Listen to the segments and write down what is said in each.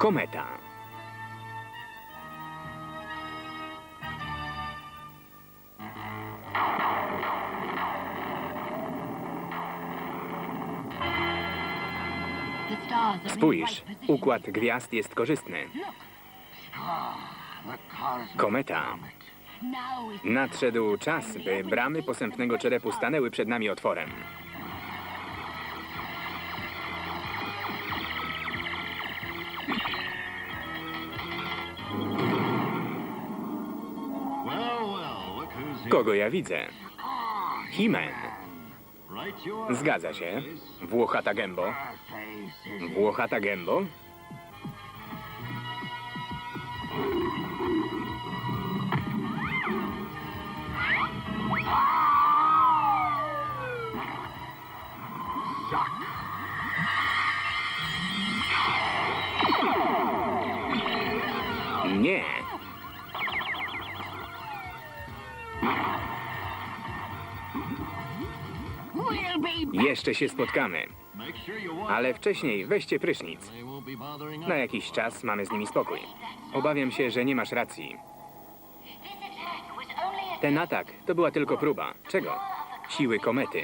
Kometa. Spójrz, układ gwiazd jest korzystny. Kometa. Nadszedł czas, by bramy posępnego czerepu stanęły przed nami otworem. Kogo ja widzę? Himen. Zgadza się. Włochata gębo. Włochata gębo? Jeszcze się spotkamy. Ale wcześniej weźcie prysznic. Na jakiś czas mamy z nimi spokój. Obawiam się, że nie masz racji. Ten atak to była tylko próba. Czego? Siły komety.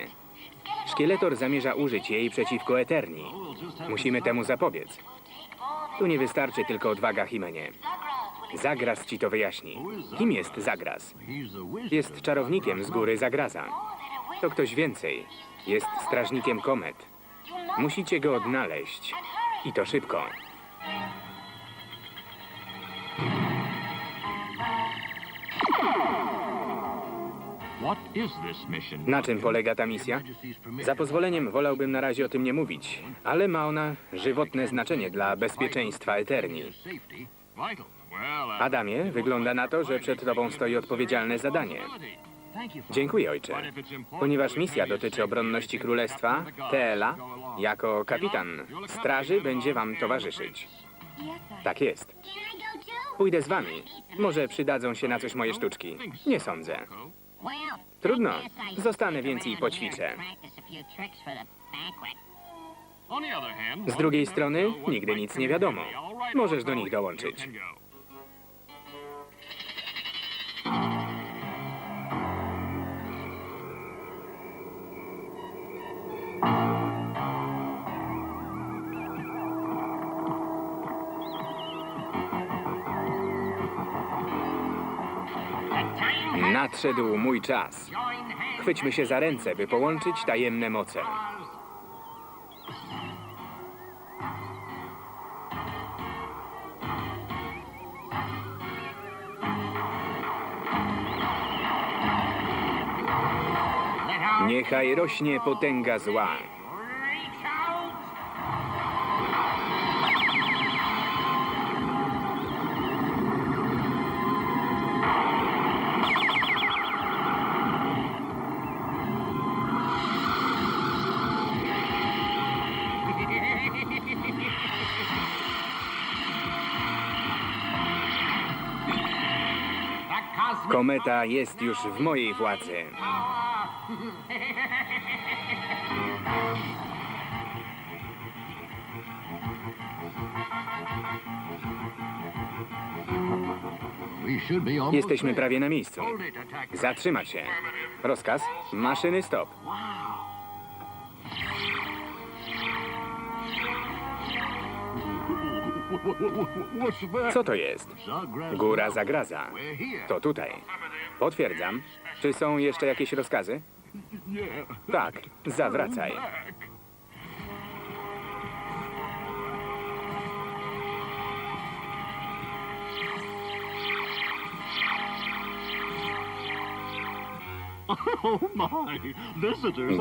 Szkieletor zamierza użyć jej przeciwko Eterni. Musimy temu zapobiec. Tu nie wystarczy tylko odwaga Himenie. Zagras ci to wyjaśni. Kim jest Zagras? Jest czarownikiem z góry Zagraza. To ktoś więcej. Jest strażnikiem komet. Musicie go odnaleźć. I to szybko. Na czym polega ta misja? Za pozwoleniem wolałbym na razie o tym nie mówić, ale ma ona żywotne znaczenie dla bezpieczeństwa Eterni. Adamie, wygląda na to, że przed tobą stoi odpowiedzialne zadanie. Dziękuję, ojcze. Ponieważ misja dotyczy obronności królestwa, Teela, jako kapitan straży, będzie wam towarzyszyć. Tak jest. Pójdę z wami. Może przydadzą się na coś moje sztuczki. Nie sądzę. Trudno. Zostanę więc i poćwiczę. Z drugiej strony, nigdy nic nie wiadomo. Możesz do nich dołączyć. Nadszedł mój czas. Chwyćmy się za ręce, by połączyć tajemne moce. Niechaj rośnie potęga zła. Kometa jest już w mojej władzy. Jesteśmy prawie na miejscu. Zatrzymać się. Rozkaz. Maszyny stop. Co to jest? Góra zagraza. To tutaj. Potwierdzam. Czy są jeszcze jakieś rozkazy? Tak, zawracaj.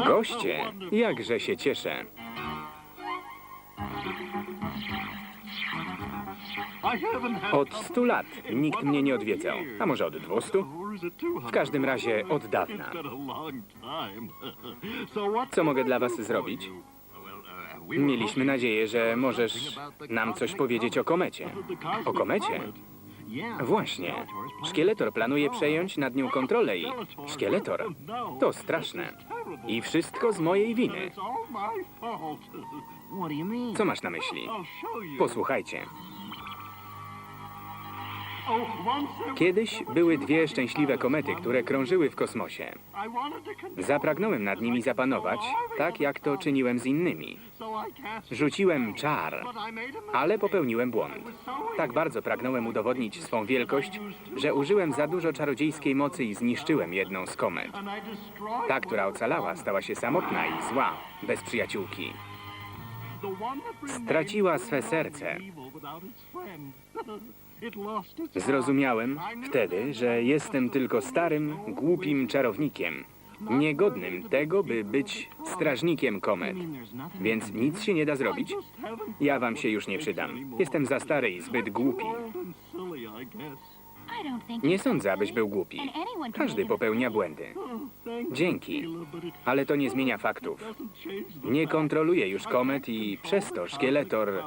Goście, jakże się cieszę. Od stu lat nikt mnie nie odwiedzał. A może od dwustu? W każdym razie od dawna. Co mogę dla was zrobić? Mieliśmy nadzieję, że możesz nam coś powiedzieć o komecie. O komecie? Właśnie. Szkieletor planuje przejąć nad nią kontrolę i... Szkieletor? To straszne. I wszystko z mojej winy. Co masz na myśli? Posłuchajcie. Kiedyś były dwie szczęśliwe komety, które krążyły w kosmosie. Zapragnąłem nad nimi zapanować, tak jak to czyniłem z innymi. Rzuciłem czar, ale popełniłem błąd. Tak bardzo pragnąłem udowodnić swą wielkość, że użyłem za dużo czarodziejskiej mocy i zniszczyłem jedną z komet. Ta, która ocalała, stała się samotna i zła, bez przyjaciółki. Straciła swe serce. Zrozumiałem wtedy, że jestem tylko starym, głupim czarownikiem, niegodnym tego, by być strażnikiem komet. Więc nic się nie da zrobić? Ja wam się już nie przydam. Jestem za stary i zbyt głupi. Nie sądzę, abyś był głupi. Każdy popełnia błędy. Dzięki. Ale to nie zmienia faktów. Nie kontroluję już komet i przez to szkieletor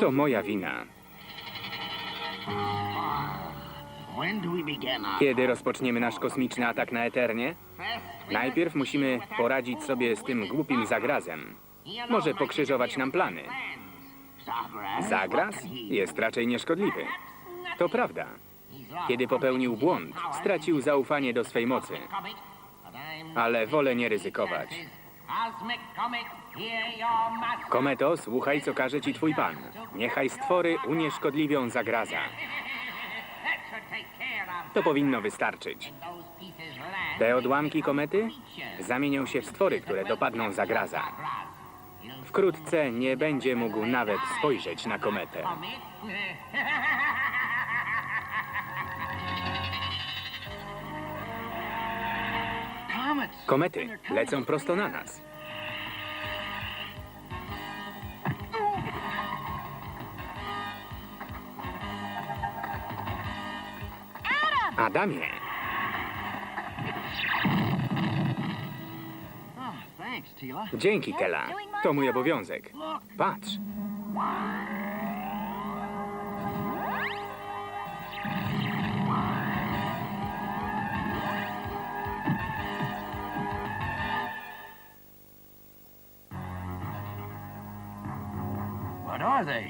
to moja wina. Kiedy rozpoczniemy nasz kosmiczny atak na Eternie? Najpierw musimy poradzić sobie z tym głupim zagrazem. Może pokrzyżować nam plany. Zagraz jest raczej nieszkodliwy. To prawda. Kiedy popełnił błąd, stracił zaufanie do swej mocy. Ale wolę nie ryzykować. Kometo, słuchaj, co każe ci twój pan. Niechaj stwory unieszkodliwią zagraza. To powinno wystarczyć. Te odłamki komety zamienią się w stwory, które dopadną zagraza. Wkrótce nie będzie mógł nawet spojrzeć na kometę. Komety lecą prosto na nas. Adamie, dzięki Tela. To mój obowiązek. Patrz.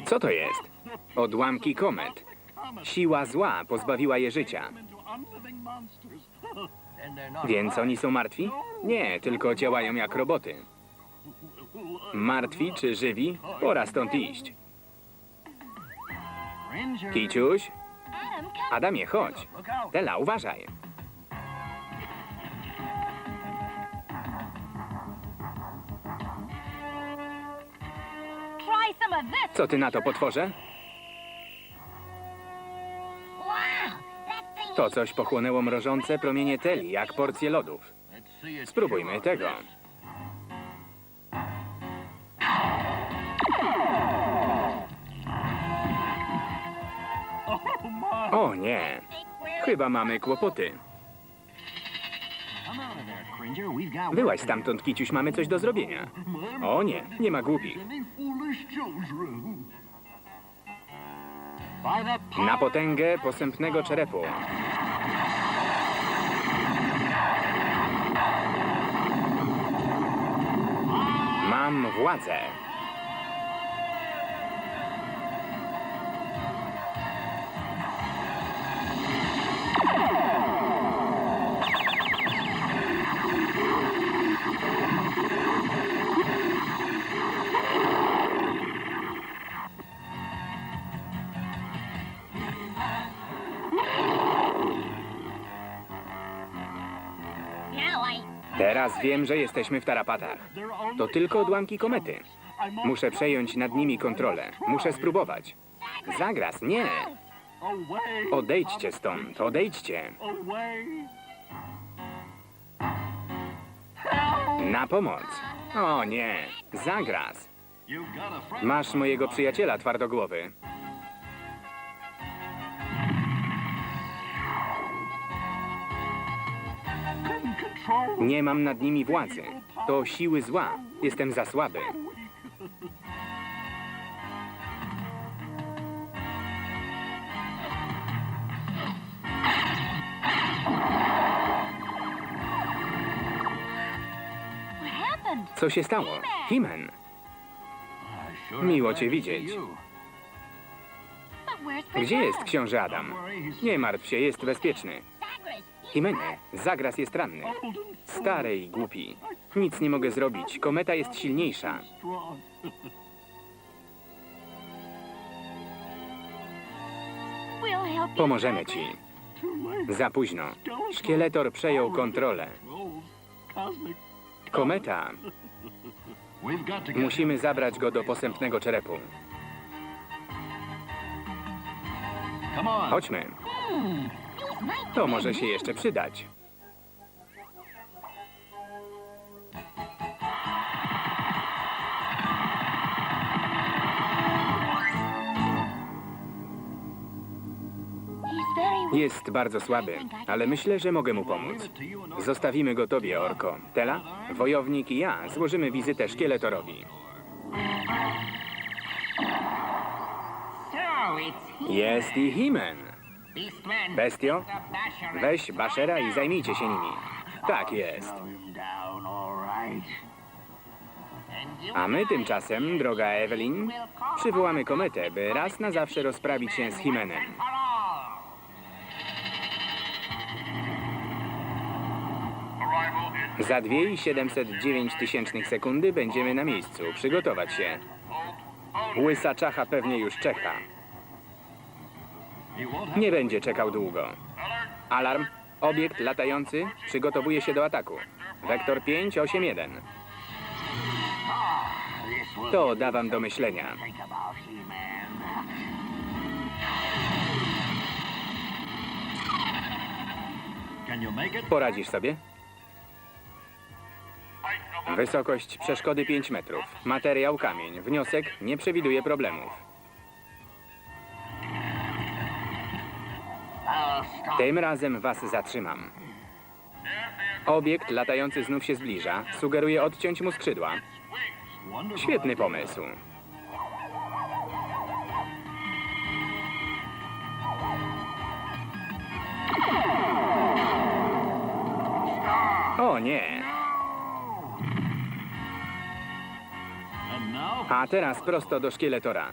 Co to jest? Odłamki komet. Siła zła pozbawiła je życia. Więc oni są martwi? Nie, tylko działają jak roboty. Martwi czy żywi? Pora stąd iść. Kiciuś, Adamie, chodź. Tela, uważaj. Co ty na to, potworze? To coś pochłonęło mrożące promienie Teli, jak porcje lodów. Spróbujmy tego. O nie, chyba mamy kłopoty. Wyłaź stamtąd, Kiciuś, mamy coś do zrobienia. O nie, nie ma głupich. Na potęgę posępnego czerepu. Mam władzę. Teraz wiem, że jesteśmy w tarapatach. To tylko odłamki komety. Muszę przejąć nad nimi kontrolę. Muszę spróbować. Zagras, nie! Odejdźcie stąd, odejdźcie. Na pomoc. O nie, zagras. Masz mojego przyjaciela twardogłowy. Nie mam nad nimi władzy. To siły zła. Jestem za słaby. Co się stało? Himen, Miło cię widzieć. Gdzie jest książę Adam? Nie martw się, jest bezpieczny. Himenie, Zagras jest ranny. Stary i głupi. Nic nie mogę zrobić. Kometa jest silniejsza. Pomożemy ci. Za późno. Szkieletor przejął kontrolę. Kometa. Musimy zabrać go do posępnego czerepu. Chodźmy. To może się jeszcze przydać. Jest bardzo słaby, ale myślę, że mogę mu pomóc. Zostawimy go tobie, Orko. Tela, wojownik i ja złożymy wizytę szkieletorowi. Jest i Himen. Bestio, weź Bashera i zajmijcie się nimi. Tak jest. A my tymczasem, droga Evelyn, przywołamy kometę, by raz na zawsze rozprawić się z Himenem. Za 2,709 tysięcznych sekundy będziemy na miejscu. Przygotować się. Łysa czacha pewnie już czeka. Nie będzie czekał długo. Alarm. Obiekt latający przygotowuje się do ataku. Wektor 581. To da wam do myślenia. Poradzisz sobie? Wysokość przeszkody 5 metrów. Materiał kamień. Wniosek nie przewiduje problemów. Tym razem was zatrzymam. Obiekt latający znów się zbliża. Sugeruje odciąć mu skrzydła. Świetny pomysł. O nie! A teraz prosto do szkieletora.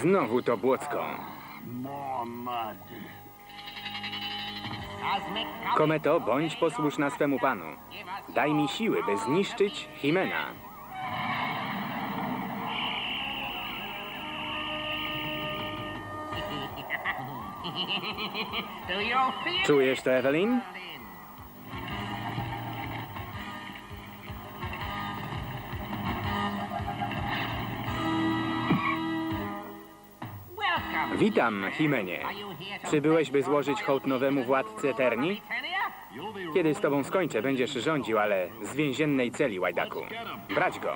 Znowu to błocko. Kometo, bądź posłuszna swemu panu. Daj mi siły, by zniszczyć Himena. Czujesz to, Evelyn? Witam, Himenie. Przybyłeś, by złożyć hołd nowemu władcy Eterni? Kiedy z tobą skończę, będziesz rządził, ale z więziennej celi, łajdaku. Brać go.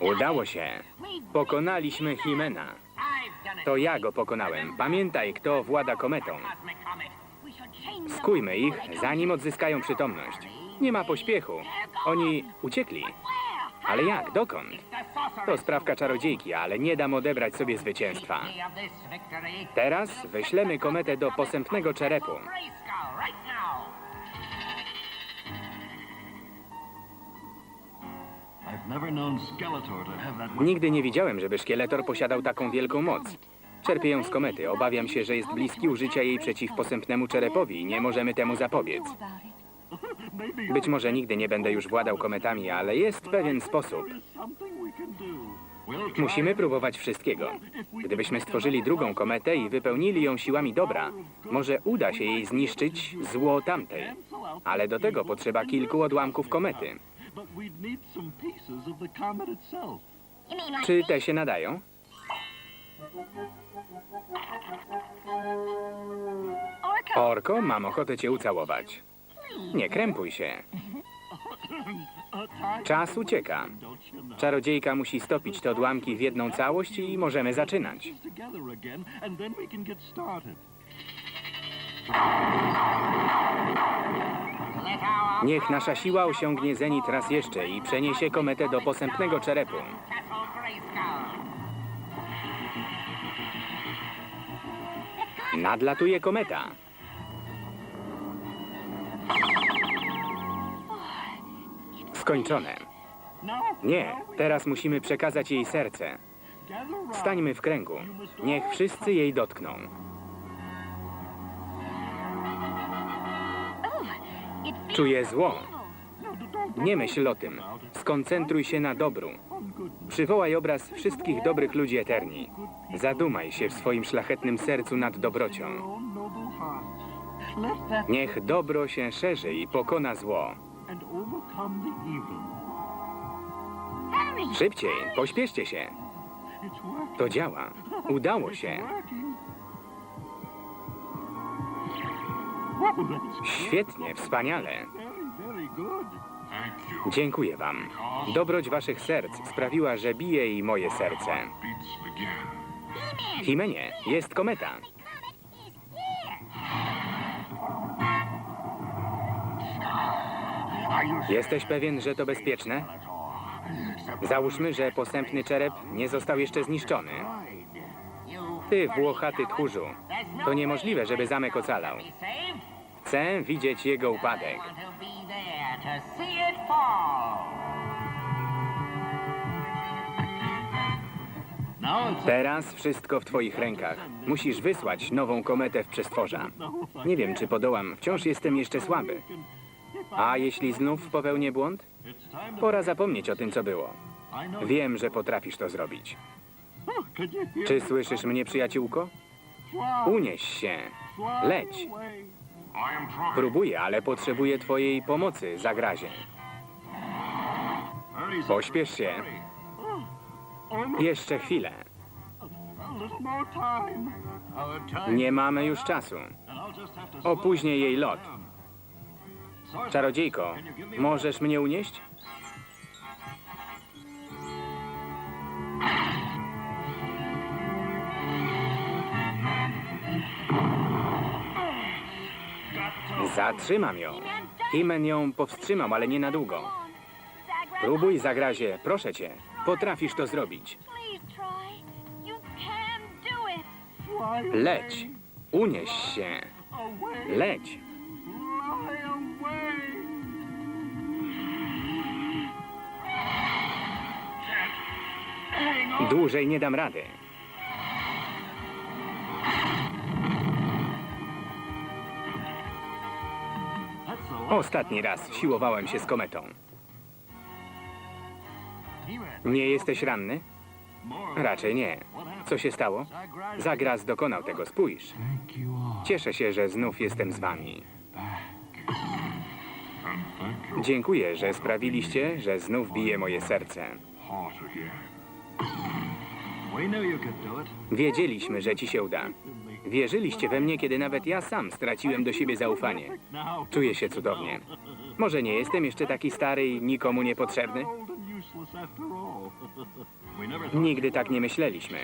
Udało się. Pokonaliśmy Himena. To ja go pokonałem. Pamiętaj, kto włada kometą. Skujmy ich, zanim odzyskają przytomność. Nie ma pośpiechu. Oni uciekli. Ale jak? Dokąd? To sprawka czarodziejki, ale nie dam odebrać sobie zwycięstwa. Teraz wyślemy kometę do posępnego czerepu. Nigdy nie widziałem, żeby szkieletor posiadał taką wielką moc. Czerpię ją z komety. Obawiam się, że jest bliski użycia jej przeciw posępnemu czerepowi i nie możemy temu zapobiec. Być może nigdy nie będę już władał kometami, ale jest pewien sposób. Musimy próbować wszystkiego. Gdybyśmy stworzyli drugą kometę i wypełnili ją siłami dobra, może uda się jej zniszczyć zło tamtej. Ale do tego potrzeba kilku odłamków komety. Czy te się nadają? Orko, mam ochotę cię ucałować. Nie krępuj się. Czas ucieka. Czarodziejka musi stopić te odłamki w jedną całość i możemy zaczynać. Niech nasza siła osiągnie zenit raz jeszcze i przeniesie kometę do posępnego czerepu. Nadlatuje kometa. Skończone. Nie, teraz musimy przekazać jej serce. Stańmy w kręgu. Niech wszyscy jej dotkną. Czuję zło. Nie myśl o tym. Skoncentruj się na dobru. Przywołaj obraz wszystkich dobrych ludzi Eterni. Zadumaj się w swoim szlachetnym sercu nad dobrocią. Niech dobro się szerzy i pokona zło. Szybciej, pośpieszcie się. To działa. Udało się. Świetnie, wspaniale. Dziękuję wam. Dobroć waszych serc sprawiła, że bije i moje serce. Himenie, jest kometa. Jesteś pewien, że to bezpieczne? Załóżmy, że posępny czerep nie został jeszcze zniszczony. Ty, włochaty tchórzu, to niemożliwe, żeby zamek ocalał. Chcę widzieć jego upadek. Teraz wszystko w twoich rękach. Musisz wysłać nową kometę w przestworza. Nie wiem, czy podołam. Wciąż jestem jeszcze słaby. A jeśli znów popełnię błąd? Pora zapomnieć o tym, co było. Wiem, że potrafisz to zrobić. Czy słyszysz mnie, przyjaciółko? Unieś się. leć. Próbuję, ale potrzebuję twojej pomocy, zagrazie. Pośpiesz się. Jeszcze chwilę. Nie mamy już czasu. Opóźnię jej lot. Czarodziejko, możesz mnie unieść? Zatrzymam ją. Himen ją powstrzymam, ale nie na długo. Próbuj, zagrazie, proszę cię. Potrafisz to zrobić. Leć. Unieś się. Leć. Dłużej nie dam rady. Ostatni raz siłowałem się z kometą. Nie jesteś ranny? Raczej nie. Co się stało? Zagras dokonał tego, spójrz. Cieszę się, że znów jestem z wami. Dziękuję, że sprawiliście, że znów bije moje serce. Wiedzieliśmy, że ci się uda. Wierzyliście we mnie, kiedy nawet ja sam straciłem do siebie zaufanie. Czuję się cudownie. Może nie jestem jeszcze taki stary i nikomu niepotrzebny? Nigdy tak nie myśleliśmy.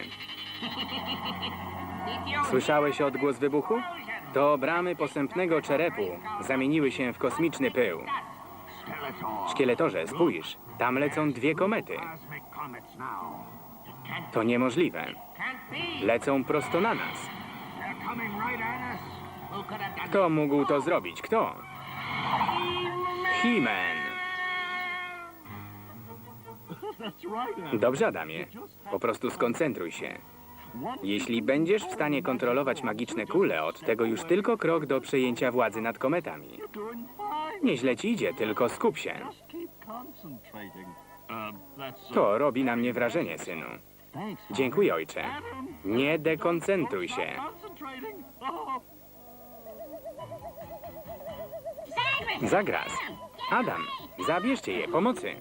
Słyszałeś odgłos wybuchu? To bramy posępnego czerepu zamieniły się w kosmiczny pył. Szkieletorze, spójrz, tam lecą dwie komety. To niemożliwe. Lecą prosto na nas. Kto mógł to zrobić? Kto? He-Man. Dobrze, Adamie. Po prostu skoncentruj się. Jeśli będziesz w stanie kontrolować magiczne kule, od tego już tylko krok do przejęcia władzy nad kometami. Nieźle ci idzie, tylko skup się. To robi na mnie wrażenie, synu. Dziękuję, ojcze. Nie dekoncentruj się. Zagras. Adam, zabierzcie je, pomocy.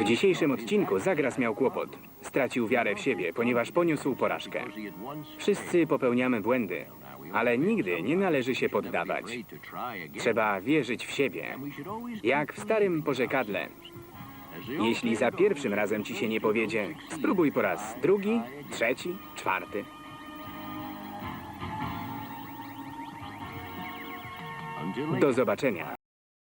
W dzisiejszym odcinku Zagras miał kłopot. Stracił wiarę w siebie, ponieważ poniósł porażkę. Wszyscy popełniamy błędy, ale nigdy nie należy się poddawać. Trzeba wierzyć w siebie. Jak w starym porzekadle. Jeśli za pierwszym razem ci się nie powiedzie, spróbuj po raz drugi, trzeci, czwarty. Do zobaczenia.